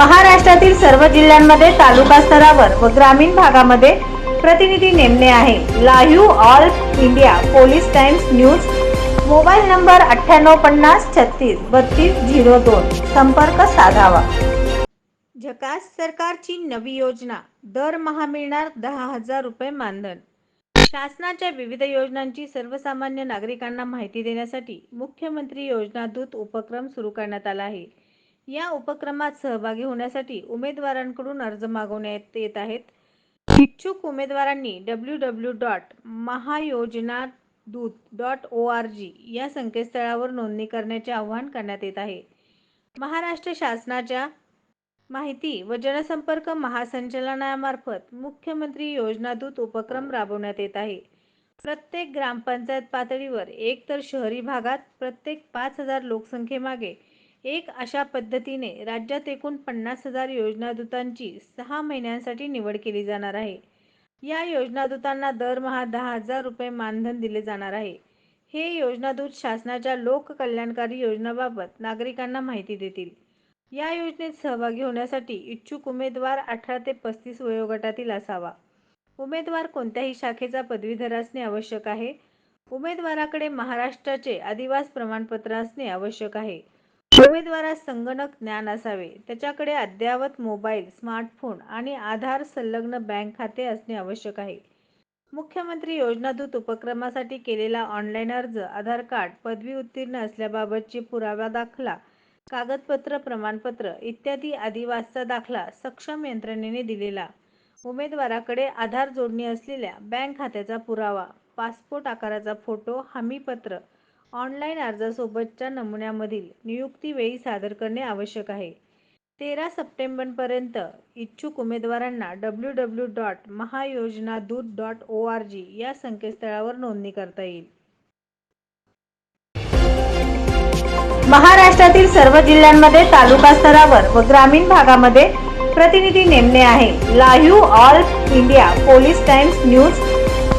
महाराष्ट्रातील सर्व जिल्ह्यांमध्ये तालुका स्तरावर व ग्रामीण भागामध्ये प्रतिनिधी नेमणे आहे. Live All India police times news. Mobile number अठ्ठ्याण्णव पन्नास छत्तीस बत्तीस झिरो दोन. संपर्क साधावा. झकास सरकारची नवी योजना. दरमहा मिळणार दहा हजार रुपये मानधन. शासनाच्या विविध योजनांची सर्वसामान्य नागरिकांना माहिती देण्यासाठी मुख्यमंत्री योजना दूत उपक्रम सुरू करण्यात आला आहे. या उपक्रमात सहभागी होण्यासाठी उमेदवारांकडून अर्ज मागवण्यात येत आहेत. इच्छुक उमेदवारांनी डब्ल्यू डब्ल्यू डॉट महायोजना दूत डॉट ओ आर जी या संकेतस्थळावर नोंदणी करण्याचे आवाहन करण्यात येत आहे. महाराष्ट्र शासनाच्या माहिती व जनसंपर्क महासंचालनामार्फत मुख्यमंत्री योजना दूत उपक्रम राबवण्यात येत आहे. प्रत्येक ग्रामपंचायत पातळीवर एक तर शहरी भागात प्रत्येक पाच हजार लोकसंख्येमागे एक अशा पद्धतीने राज्यात एकूण पन्नास हजार योजनादूतांची सहा महिन्यांसाठी निवड केली जाणार आहे. या योजनादूतांना दरमहा दहा हजार रुपये मानधन दिले जाणार आहे. हे योजनादूत शासनाच्या लोककल्याणकारी योजनाबाबत नागरिकांना माहिती देतील. या योजनेत सहभागी होण्यासाठी इच्छुक उमेदवार अठरा ते पस्तीस वयोगटातील असावा. उमेदवार कोणत्याही शाखेचा पदवीधर असणे आवश्यक आहे. उमेदवाराकडे महाराष्ट्राचे आदिवास प्रमाणपत्र असणे आवश्यक आहे. उमेदवारास संगणक ज्ञान असावे. त्याच्याकडे अद्ययावत मोबाईल स्मार्टफोन आणि आधार संलग्न बँक खाते असणे आवश्यक आहे. मुख्यमंत्री योजनादूत उपक्रमासाठी केलेला ऑनलाईन अर्ज आधार कार्ड पदवी उत्तीर्ण असल्याबाबतची पुरावा दाखला कागदपत्र प्रमाणपत्र इत्यादी आदिवासचा दाखला सक्षम यंत्रणेने दिलेला. उमेदवाराकडे आधार जोडणी असलेल्या बँक खात्याचा पुरावा पासपोर्ट आकाराचा फोटो हमीपत्र ऑनलाईन अर्जासोबतच्या नमुन्यामधील नियुक्तीवेळी सादर करणे आवश्यक आहे. तेरा सप्टेंबरपर्यंत इच्छुक उमेदवारांना डब्ल्यू डब्ल्यू डॉट महायोजना दूत डॉट ओ आर जी या संकेतस्थळावर नोंदणी करता येईल. महाराष्ट्रातील सर्व जिल्ह्यांमध्ये तालुका स्तरावर व ग्रामीण भागामध्ये प्रतिनिधी नेमणे आहे. Live All India police times news